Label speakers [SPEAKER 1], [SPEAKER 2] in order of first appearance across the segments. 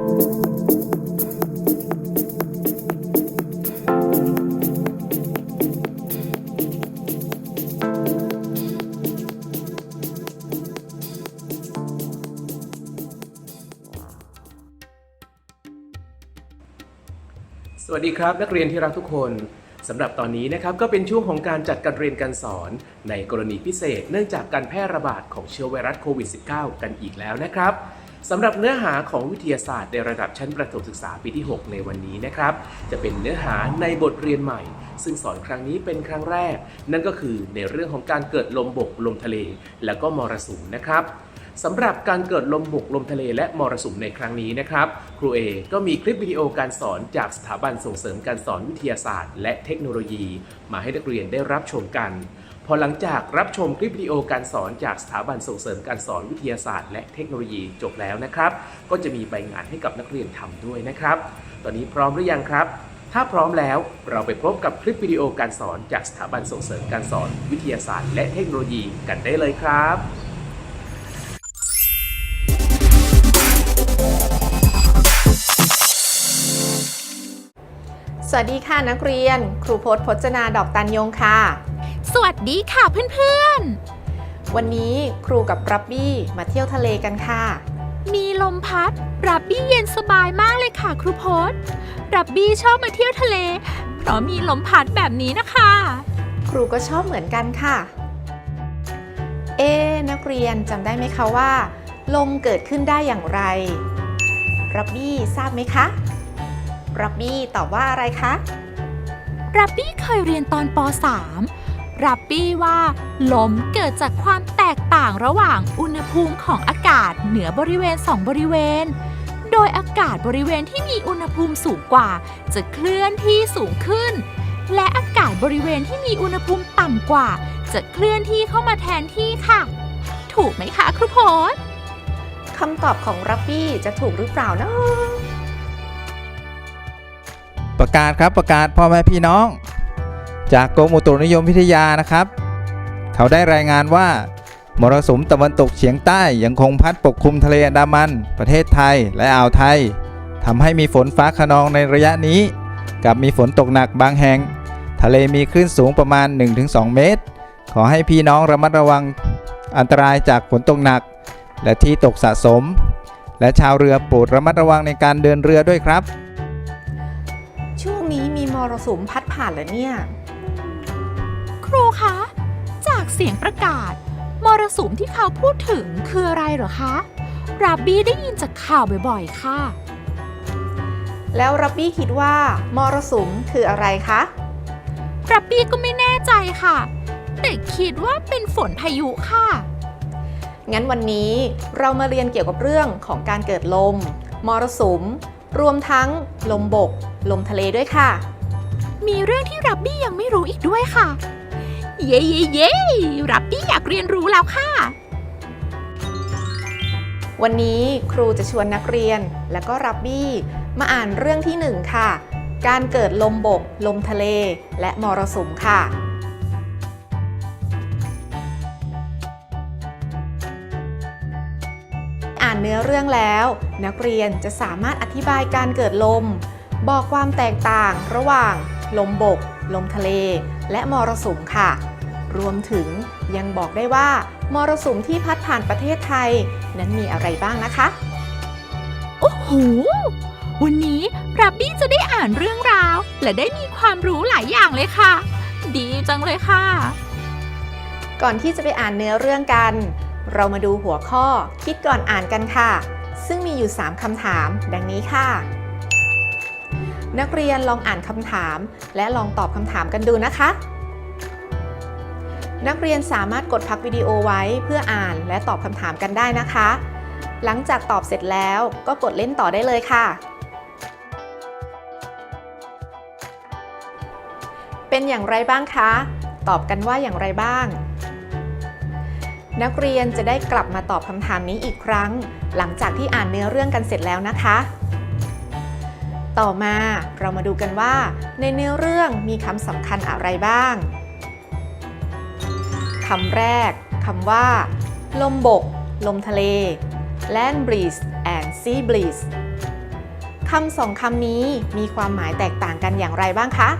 [SPEAKER 1] สวัสดีครับ นักเรียนที่รักทุกคนสำหรับตอนนี้นะครับก็เป็นช่วงของการจัดการเรียนการสอน ในกรณีพิเศษ เนื่องจากการแพร่ระบาดของเชื้อไวรัสโควิด -19 กันอีกแล้วนะครับ สำหรับเนื้อหาของวิทยาศาสตร์ในระดับชั้นประถมศึกษาปีที่ 6 ในวันนี้นะครับ จะเป็นเนื้อหาในบทเรียนใหม่ ซึ่งสอนครั้งนี้เป็นครั้งแรก นั่นก็คือในเรื่องของการเกิดลมบกลมทะเล แล้วก็มรสุมนะครับสำหรับการเกิดลมบกลมทะเลและมรสุมในครั้งนี้นะครับ ครูเอก็มีคลิปวิดีโอการสอนจากสถาบันส่งเสริมการสอนวิทยาศาสตร์ และเทคโนโลยี มาให้นักเรียนได้รับชมกัน พอหลังจากรับชมคลิปวิดีโอการสอนจากสถาบันส่งเสริมการสอนวิทยาศาสตร์ และเทคโนโลยีจบแล้วนะครับ ก็จะมีใบงานให้กับนักเรียนทำด้วยนะครับ ตอนนี้พร้อมหรือยังครับ ถ้าพร้อมแล้วเราไปพบกับคลิปวิดีโอการสอนจากสถาบันส่งเสริมการสอนวิทยาศาสตร์ และเทคโนโลยีกันได้เลยครับ
[SPEAKER 2] สวัสดีค่ะนักเรียน ครูพจน์พจนาดอกตันยงค่ะ
[SPEAKER 3] สวัสดีค่ะเพื่อน
[SPEAKER 2] วันนี้ครูกับรับบี้มาเที่ยวทะเลกันค่ะ
[SPEAKER 3] ๆมีลมพัดรับบี้เย็นสบายมากเลยค่ะ ครูพศรับบี้ชอบมาเที่ยวทะเล เพราะมีลมพัดแบบนี้นะคะ
[SPEAKER 2] ครูก็ชอบเหมือนกันค่ะ เอ๊ะนักเรียนจำได้ไหมคะว่า ลมเกิดขึ้นได้อย่างไร รับบี้ทราบไหมคะ รับบี้ตอบว่าอะไรคะ
[SPEAKER 3] รับบี้เคยเรียนตอนป .3 รับบี้ว่าลมเกิดจากความแตกต่างระหว่างอุณหภูมิของอากาศเหนือบริเวณสองบริเวณ โดยอากาศบริเวณที่มีอุณหภูมิสูงกว่า จะเคลื่อนที่สูงขึ้น และอากาศบริเวณที่มีอุณหภูมิต่ำกว่า จะเคลื่อนที่เข้ามาแทนที่ค่ะ ถูกไหมคะครูพศ
[SPEAKER 2] คำตอบของรับบี้จะถูกหรือเปล่านะ
[SPEAKER 4] ประกาศครับประกาศพ่อแม่พี่น้อง จากกรมอุตุนิยมวิทยานะครับ เขาได้รายงานว่ามรสุมตะวันตกเฉียงใต้ยังคงพัดปกคลุมทะเลอันดามัน ประเทศไทยและอ่าวไทยทำให้มีฝนฟ้าขนองในระยะนี้ กับมีฝนตกหนักบางแห่ง ทะเลมีคลื่นสูงประมาณ 1-2 เมตร ขอให้พี่น้องระมัดระวังอันตรายจากฝนตกหนัก และที่ตกสะสม และชาวเรือโปรดระมัดระวังในการเดินเรือด้วยครับ
[SPEAKER 2] ช่วงนี้มีมรสุมพัดผ่านเหรอเนี่ย
[SPEAKER 3] ครูคะ จากเสียงประกาศ มรสุมที่เขาพูดถึงคืออะไรเหรอคะรับบี้ได้ยินจากข่าวบ่อยๆ ค่ะ
[SPEAKER 2] แล้วรับบี้คิดว่ามรสุมคืออะไรคะ
[SPEAKER 3] รับบี้ก็ไม่แน่ใจค่ะ แต่คิดว่าเป็นฝนพายุค่ะ
[SPEAKER 2] งั้นวันนี้เรามาเรียนเกี่ยวกับเรื่องของการเกิดลม มรสุม รวมทั้งลมบก ลมทะเลด้วยค่ะ
[SPEAKER 3] มีเรื่องที่รับบี้ยังไม่รู้อีกด้วยค่ะ เย้เย้เย้รับบี้อยากเรียนรู้แล้วค่ะ
[SPEAKER 2] วันนี้ครูจะชวนนักเรียนและก็รับบี้มาอ่านเรื่องที่หนึ่งค่ะ การเกิดลมบก ลมทะเล และมรสุมค่ะ อ่านเนื้อเรื่องแล้ว นักเรียนจะสามารถอธิบายการเกิดลม บอกความแตกต่างระหว่างลมบก ลมทะเล และมรสุมค่ะ รวมถึงยังบอกได้ว่ามรสุมที่พัดผ่านประเทศไทย นั้นมีอะไรบ้างนะคะ
[SPEAKER 3] โอ้โห วันนี้รับบี้จะได้อ่านเรื่องราว และได้มีความรู้หลายอย่างเลยค่ะ ดีจังเลยค่ะ
[SPEAKER 2] ก่อนที่จะไปอ่านเนื้อเรื่องกัน เรามาดูหัวข้อคิดก่อนอ่านกันค่ะ ซึ่งมีอยู่ 3คำถาม ดังนี้ค่ะ นักเรียนลองอ่านคำถาม และลองตอบคำถามกันดูนะคะ นักเรียนสามารถกดพักวิดีโอไว้เพื่ออ่านและตอบคำถามกันได้นะคะ หลังจากตอบเสร็จแล้วก็กดเล่นต่อได้เลยค่ะ เป็นอย่างไรบ้างคะ ตอบกันว่าอย่างไรบ้างนักเรียนจะได้กลับมาตอบคำถามนี้อีกครั้ง หลังจากที่อ่านเนื้อเรื่องกันเสร็จแล้วนะคะ ต่อมาเรามาดูกันว่า ในเนื้อเรื่องมีคำสำคัญอะไรบ้างคำแรกคำว่า ลมบก ลมทะเล land breeze and sea breeze คำสองคำนี้มีความหมายแตกต่างกันอย่างไรบ้างคะ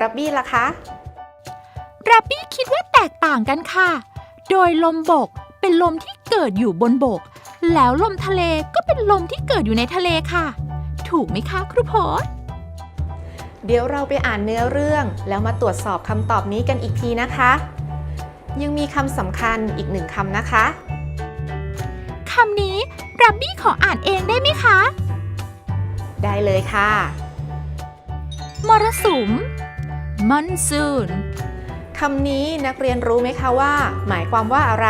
[SPEAKER 2] รับบี้ล่ะคะ
[SPEAKER 3] รับบี้คิดว่าแตกต่างกันค่ะ โดยลมบกเป็นลมที่เกิดอยู่บนบก แล้วลมทะเลก็เป็นลมที่เกิดอยู่ในทะเลค่ะ ถูกไหมคะครูโพส
[SPEAKER 2] เดี๋ยวเราไปอ่านเนื้อเรื่อง แล้วมาตรวจสอบคำตอบนี้กันอีกทีนะคะ ยังมีคำสำคัญอีกหนึ่งคำนะคะ
[SPEAKER 3] คำนี้รับบี้ขออ่านเองได้ไหมคะ
[SPEAKER 2] ได้เลยค่ะ
[SPEAKER 3] มรสุมมอนซูน
[SPEAKER 2] คำนี้นักเรียนรู้ไหมคะว่า หมายความว่าอะไร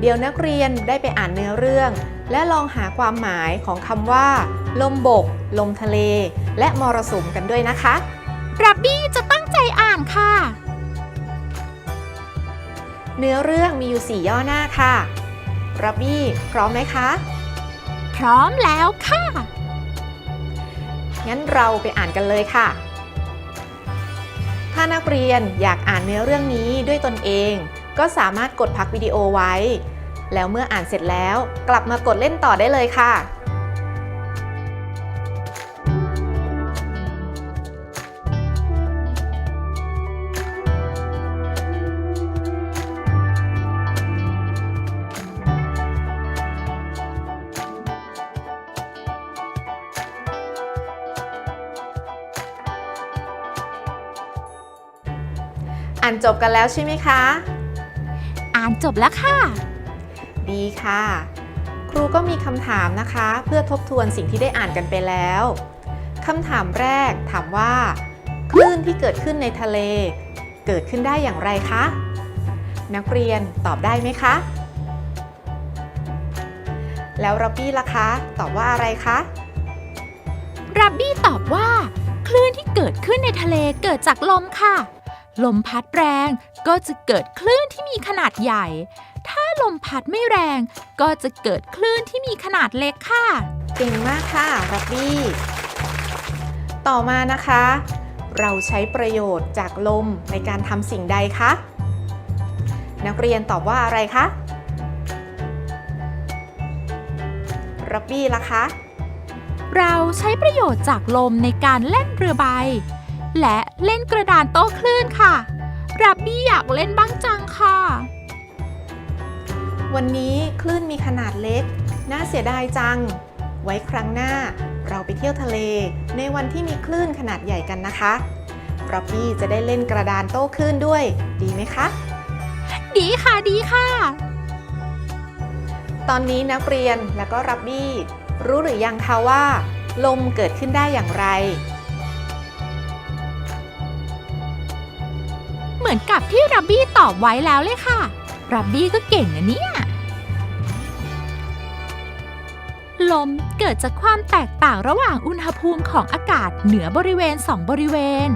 [SPEAKER 2] เดี๋ยวนักเรียนได้ไปอ่านเนื้อเรื่อง และลองหาความหมายของคำว่า ลมบก ลมทะเล และมรสุมกันด้วยนะคะ
[SPEAKER 3] รับบี้จะตั้งใจอ่านค่ะ
[SPEAKER 2] เนื้อเรื่องมีอยู่4ย่อหน้าค่ะรับบี้พร้อมไหมคะ
[SPEAKER 3] พร้อมแล้วค่ะ
[SPEAKER 2] งั้นเราไปอ่านกันเลยค่ะ ถ้านักเรียนอยากอ่านเนื้อเรื่องนี้ด้วยตนเอง ก็สามารถกดพักวิดีโอไว้ แล้วเมื่ออ่านเสร็จแล้วกลับมากดเล่นต่อได้เลยค่ะ อ่านจบกันแล้วใช่ไหมคะ
[SPEAKER 3] อ่านจบแล้วค่ะ
[SPEAKER 2] ดีค่ะ ครูก็มีคำถามนะคะ เพื่อทบทวนสิ่งที่ได้อ่านกันไปแล้วคำถามแรกถามว่า คลื่นที่เกิดขึ้นในทะเล เกิดขึ้นได้อย่างไรคะ นักเรียนตอบได้ไหมคะ แล้วรับบี้ล่ะคะ ตอบว่าอะไรคะ
[SPEAKER 3] รับบี้ตอบว่า คลื่นที่เกิดขึ้นในทะเลเกิดจากลมค่ะ ลมพัดแรงก็จะเกิดคลื่นที่มีขนาดใหญ่ ลมพัดไม่แรง ก็จะเกิดคลื่นที่มีขนาดเล็กค่ะ
[SPEAKER 2] เก่งมากค่ะรับบี้ ต่อมานะคะ เราใช้ประโยชน์จากลมในการทำสิ่งใดคะ นักเรียนตอบว่าอะไรคะรับบี้ล่ะคะ
[SPEAKER 3] เราใช้ประโยชน์จากลมในการเล่นเรือใบ และเล่นกระดานโต้คลื่นค่ะ รับบี้อยากเล่นบ้างจังค่ะ
[SPEAKER 2] วันนี้คลื่นมีขนาดเล็ก น่าเสียดายจัง ไว้ครั้งหน้าเราไปเที่ยวทะเล ในวันที่มีคลื่นขนาดใหญ่กันนะคะรับบี้จะได้เล่นกระดานโต้คลื่นด้วย ดีไหมคะ
[SPEAKER 3] ดีค่ะดีค่ะ
[SPEAKER 2] ตอนนี้นักเรียนและก็รับบี้รู้หรือยังคะว่า ลมเกิดขึ้นได้อย่างไร
[SPEAKER 3] เหมือนกับที่รับบี้ตอบไว้แล้วเลยค่ะ รับบี้ก็เก่งนะเนี่ย ลมเกิดจากความแตกต่างระหว่างอุณหภูมิของอากาศเหนือบริเวณสองบริเวณ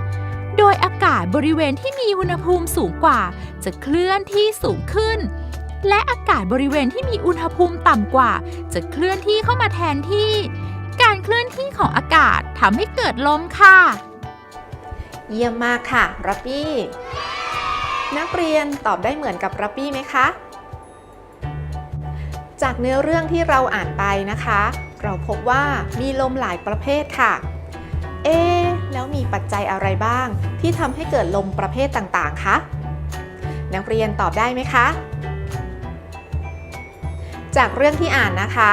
[SPEAKER 3] โดยอากาศบริเวณที่มีอุณหภูมิสูงกว่า จะเคลื่อนที่สูงขึ้น และอากาศบริเวณที่มีอุณหภูมิต่ำกว่า จะเคลื่อนที่เข้ามาแทนที่ การเคลื่อนที่ของอากาศทำให้เกิดลมค่ะ
[SPEAKER 2] เยี่ยมมากค่ะรับบี้ นักเรียนตอบได้เหมือนกับรับบี้ไหมคะ จากเนื้อเรื่องที่เราอ่านไปนะคะ เราพบว่ามีลมหลายประเภทค่ะ เอ๊แล้วมีปัจจัยอะไรบ้าง ที่ทำให้เกิดลมประเภทต่างๆ คะ นักเรียนตอบได้ไหมคะ จากเรื่องที่อ่านนะคะ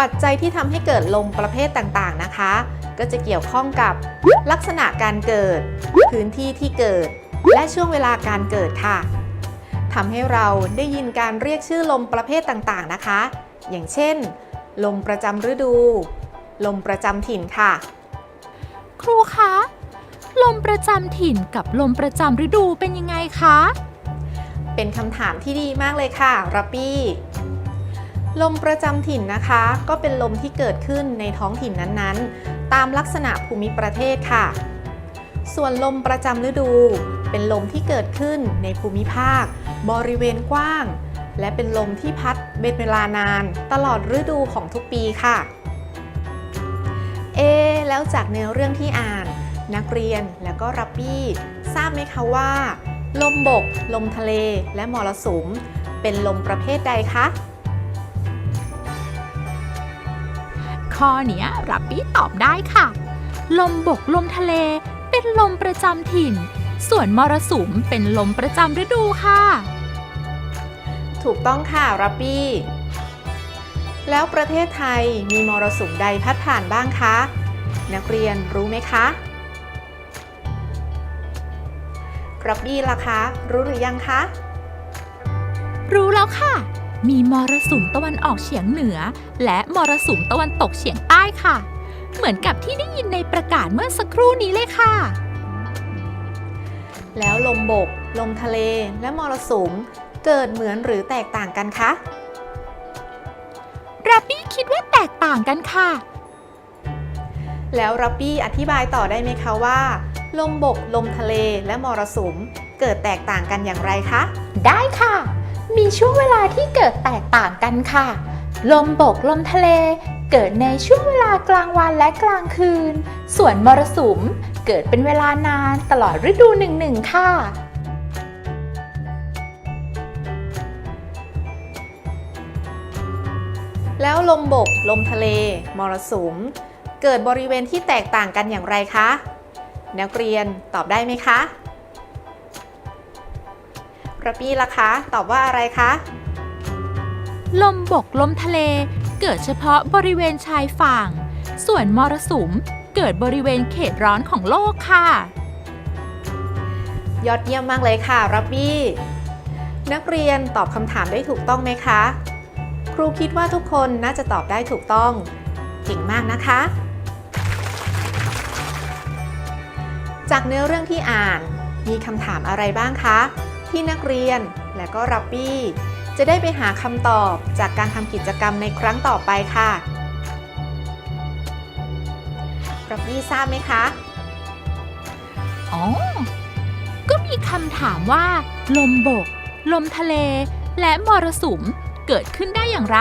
[SPEAKER 2] ปัจจัยที่ทำให้เกิดลมประเภทต่างๆ นะคะ ก็จะเกี่ยวข้องกับลักษณะการเกิด พื้นที่ที่เกิด และช่วงเวลาการเกิดค่ะทำให้เราได้ยินการเรียกชื่อลมประเภทต่างๆนะคะ อย่างเช่น ลมประจำฤดู ลมประจำถิ่นค่ะ
[SPEAKER 3] ครูคะ ลมประจำถิ่นกับลมประจำฤดูเป็นยังไงคะ
[SPEAKER 2] เป็นคำถามที่ดีมากเลยค่ะรับปี้ลมประจำถิ่นนะคะ ก็เป็นลมที่เกิดขึ้นในท้องถิ่นนั้นๆ ตามลักษณะภูมิประเทศค่ะ ส่วนลมประจำฤดู เป็นลมที่เกิดขึ้นในภูมิภาค บริเวณกว้าง และเป็นลมที่พัดเป็นเวลานาน ตลอดฤดูของทุกปีค่ะ เอ แล้วจากเนื้อเรื่องที่อ่าน นักเรียนแล้วก็รับบี้ทราบไหมคะว่า ลมบก ลมทะเล และมรสุม เป็นลมประเภทใดคะ
[SPEAKER 3] ข้อนี้รับบี้ตอบได้ค่ะ ลมบกลมทะเล เป็นลมประจำถิ่น ส่วนมรสุมเป็นลมประจำฤดูค่ะ
[SPEAKER 2] ถูกต้องค่ะรับบี้ แล้วประเทศไทยมีมรสุมใดพัดผ่านบ้างคะ นักเรียนรู้ไหมคะรับบี้ล่ะคะ รู้หรือยังคะ
[SPEAKER 3] รู้แล้วค่ะ มีมรสุมตะวันออกเฉียงเหนือ และมรสุมตะวันตกเฉียงใต้ค่ะ เหมือนกับที่ได้ยินในประกาศเมื่อสักครู่นี้เลยค่ะ
[SPEAKER 2] แล้วลมบก ลมทะเล และมรสุม เกิดเหมือนหรือแตกต่างกันคะ
[SPEAKER 3] รับบี้คิดว่าแตกต่างกันค่ะ
[SPEAKER 2] แล้วรับบี้อธิบายต่อได้ไหมคะว่า ลมบก ลมทะเล และมรสุม เกิดแตกต่างกันอย่างไรคะ
[SPEAKER 3] ได้ค่ะ มีช่วงเวลาที่เกิดแตกต่างกันค่ะ ลมบก ลมทะเล เกิดในช่วงเวลากลางวันและกลางคืน ส่วนมรสุม เกิดเป็นเวลานานตลอดฤดูหนึ่งหนึ่งค่ะ
[SPEAKER 2] แล้วลมบก ลมทะเล มรสุม เกิดบริเวณที่แตกต่างกันอย่างไรคะ นักเรียนตอบได้ไหมคะระปี้ล่ะคะ ตอบว่าอะไรคะ
[SPEAKER 3] ลมบกลมทะเล เกิดเฉพาะบริเวณชายฝั่ง ส่วนมรสุม เกิดบริเวณเขตร้อนของโลกค่ะ
[SPEAKER 2] ยอดเยี่ยมมากเลยค่ะรับบี้นักเรียนตอบคำถามได้ถูกต้องไหมคะ ครูคิดว่าทุกคนน่าจะตอบได้ถูกต้องเก่งมากนะคะ จากเนื้อเรื่องที่อ่านมีคำถามอะไรบ้างคะ ที่นักเรียนและก็รับบี้จะได้ไปหาคำตอบจากการทำกิจกรรมในครั้งต่อไปค่ะ รับบี้ทราบไหมคะ
[SPEAKER 3] อ๋อ ก็มีคำถามว่า ลมบก ลมทะเล และมรสุมเกิดขึ้นได้อย่างไร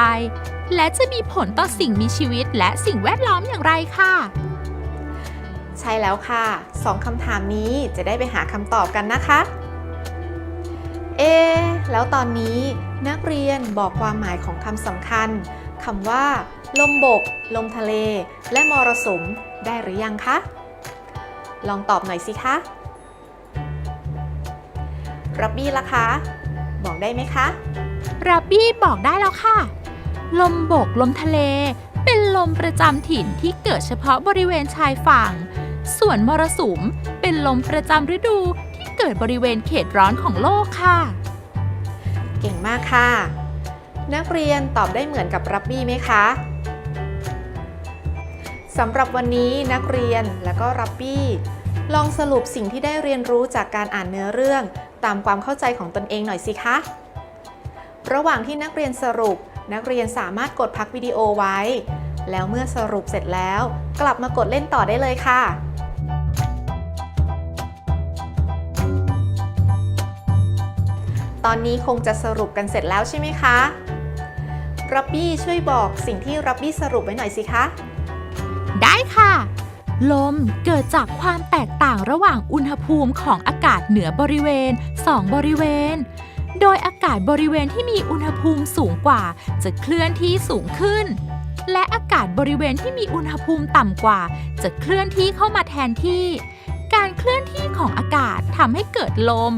[SPEAKER 3] และจะมีผลต่อสิ่งมีชีวิตและสิ่งแวดล้อมอย่างไรค่ะ
[SPEAKER 2] ใช่แล้วค่ะสองคำถามนี้จะได้ไปหาคำตอบกันนะคะ เอะแล้วตอนนี้นักเรียนบอกความหมายของคำสำคัญคำว่า ลมบก ลมทะเล และมรสุมได้หรือยังคะ ลองตอบหน่อยสิคะรับบี้ล่ะคะ บอกได้ไหมคะ
[SPEAKER 3] รับบี้บอกได้แล้วค่ะ ลมบกลมทะเล เป็นลมประจำถิ่นที่เกิดเฉพาะบริเวณชายฝั่ง ส่วนมรสุมเป็นลมประจำฤดูที่เกิดบริเวณเขตร้อนของโลกค่ะ
[SPEAKER 2] เก่งมากค่ะ นักเรียนตอบได้เหมือนกับรับบี้ไหมคะ สำหรับวันนี้นักเรียนและก็รับบี้ ลองสรุปสิ่งที่ได้เรียนรู้จากการอ่านเนื้อเรื่อง ตามความเข้าใจของตนเองหน่อยสิคะ ระหว่างที่นักเรียนสรุป นักเรียนสามารถกดพักวิดีโอไว้ แล้วเมื่อสรุปเสร็จแล้ว กลับมากดเล่นต่อได้เลยค่ะตอนนี้คงจะสรุปกันเสร็จแล้วใช่ไหมคะ รับบี้ช่วยบอกสิ่งที่รับบี้สรุปไว้หน่อยสิคะ
[SPEAKER 3] ได้ค่ะ ลมเกิดจากความแตกต่างระหว่างอุณหภูมิของอากาศเหนือบริเวณ 2 บริเวณ โดยอากาศบริเวณที่มีอุณหภูมิสูงกว่า จะเคลื่อนที่สูงขึ้น และอากาศบริเวณที่มีอุณหภูมิต่ำกว่า จะเคลื่อนที่เข้ามาแทนที่ การเคลื่อนที่ของอากาศทำให้เกิดลม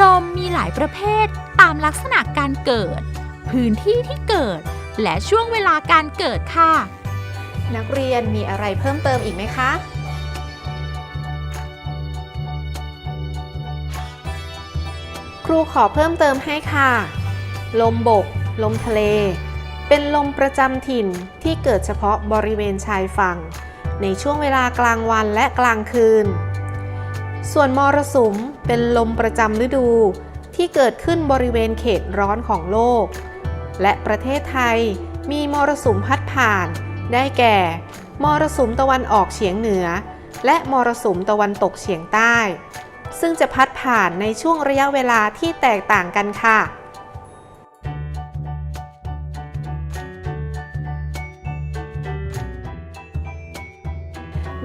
[SPEAKER 3] ลมมีหลายประเภทตามลักษณะการเกิด พื้นที่ที่เกิด และช่วงเวลาการเกิดค่ะ
[SPEAKER 2] นักเรียนมีอะไรเพิ่มเติมอีกไหมคะ ครูขอเพิ่มเติมให้ค่ะ ลมบก ลมทะเล เป็นลมประจำถิ่นที่เกิดเฉพาะบริเวณชายฝั่ง ในช่วงเวลากลางวันและกลางคืน ส่วนมรสุมเป็นลมประจำฤดูที่เกิดขึ้นบริเวณเขตร้อนของโลก และประเทศไทยมีมรสุมพัดผ่าน ได้แก่ มรสุมตะวันออกเฉียงเหนือ และมรสุมตะวันตกเฉียงใต้ ซึ่งจะพัดผ่านในช่วงระยะเวลาที่แตกต่างกันค่ะ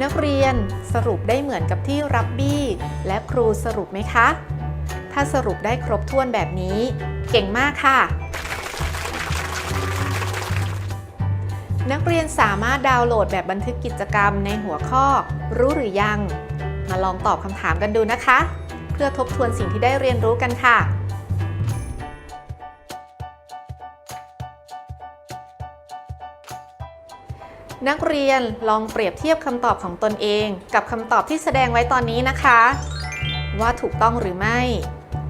[SPEAKER 2] นักเรียนสรุปได้เหมือนกับที่รับบี้ และครูสรุปไหมคะ ถ้าสรุปได้ครบถ้วนแบบนี้ เก่งมากค่ะ นักเรียนสามารถดาวน์โหลดแบบบันทึกกิจกรรมในหัวข้อ รู้หรือยัง มาลองตอบคำถามกันดูนะคะ เพื่อทบทวนสิ่งที่ได้เรียนรู้กันค่ะนักเรียนลองเปรียบเทียบคำตอบของตนเอง กับคำตอบที่แสดงไว้ตอนนี้นะคะ ว่าถูกต้องหรือไม่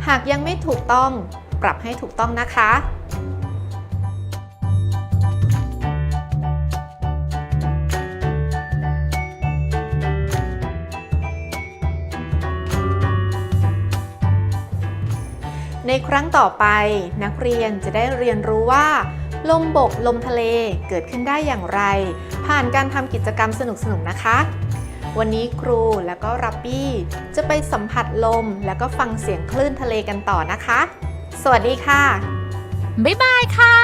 [SPEAKER 2] หากยังไม่ถูกต้อง ปรับให้ถูกต้องนะคะ ครั้งต่อไป นักเรียนจะได้เรียนรู้ว่า ลมบกลมทะเลเกิดขึ้นได้อย่างไร ผ่านการทำกิจกรรมสนุกๆนะคะ วันนี้ครูแล้วก็รับบี้จะไปสัมผัสลมแล้วก็ฟังเสียงคลื่นทะเลกันต่อนะคะ สวัสดีค่ะ
[SPEAKER 3] บ๊ายบายค่ะ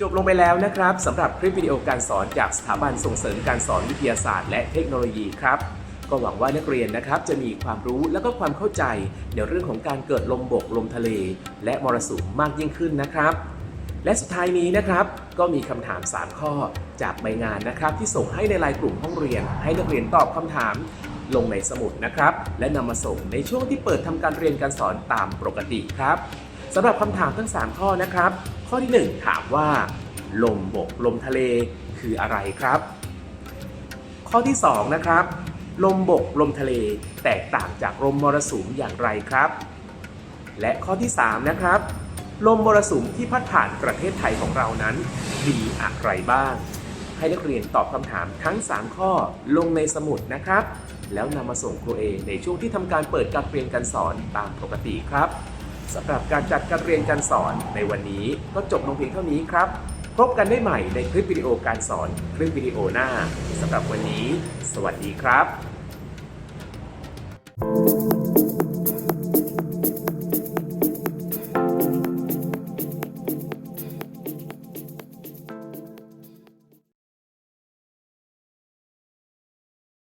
[SPEAKER 1] จบลงไปแล้วนะครับสำหรับคลิปวิดีโอการสอนจากสถาบันส่งเสริมการสอนวิทยาศาสตร์ และเทคโนโลยีครับ ก็หวังว่านักเรียนนะครับจะมีความรู้และก็ความเข้าใจในเรื่องของการเกิดลมบกลมทะเล และมรสุมมากยิ่งขึ้นนะครับ และสุดท้ายนี้นะครับ ก็มีคำถาม 3 ข้อจากใบงานนะครับ ที่ส่งให้ในไลน์กลุ่มห้องเรียน ให้นักเรียนตอบคำถามลงในสมุดนะครับ และนำมาส่งในช่วงที่เปิดทำการเรียนการสอนตามปกติครับ สำหรับคำถามทั้ง 3 ข้อนะครับ ข้อที่ 1 ถามว่า ลมบกลมทะเลคืออะไรครับ ข้อที่ 2 นะครับ ลมบกลมทะเลแตกต่างจากลมมรสุมอย่างไรครับ และข้อที่ 3 นะครับ ลมมรสุมที่พัดผ่านประเทศไทยของเรานั้นมีอะไรบ้าง ให้นักเรียนตอบคำถามทั้ง 3 ข้อลงในสมุดนะครับ แล้วนำมาส่งครูเอในช่วงที่ทำการเปิดการเรียนการสอนตามปกติครับ สำหรับการจัดการเรียนการสอนในวันนี้ก็จบลงเพียงเท่านี้ครับ พบกันได้ใหม่ในคลิปวิดีโอการสอนคลิปวิดีโอหน้าสำหรับวันนี้ สวัสดีครับ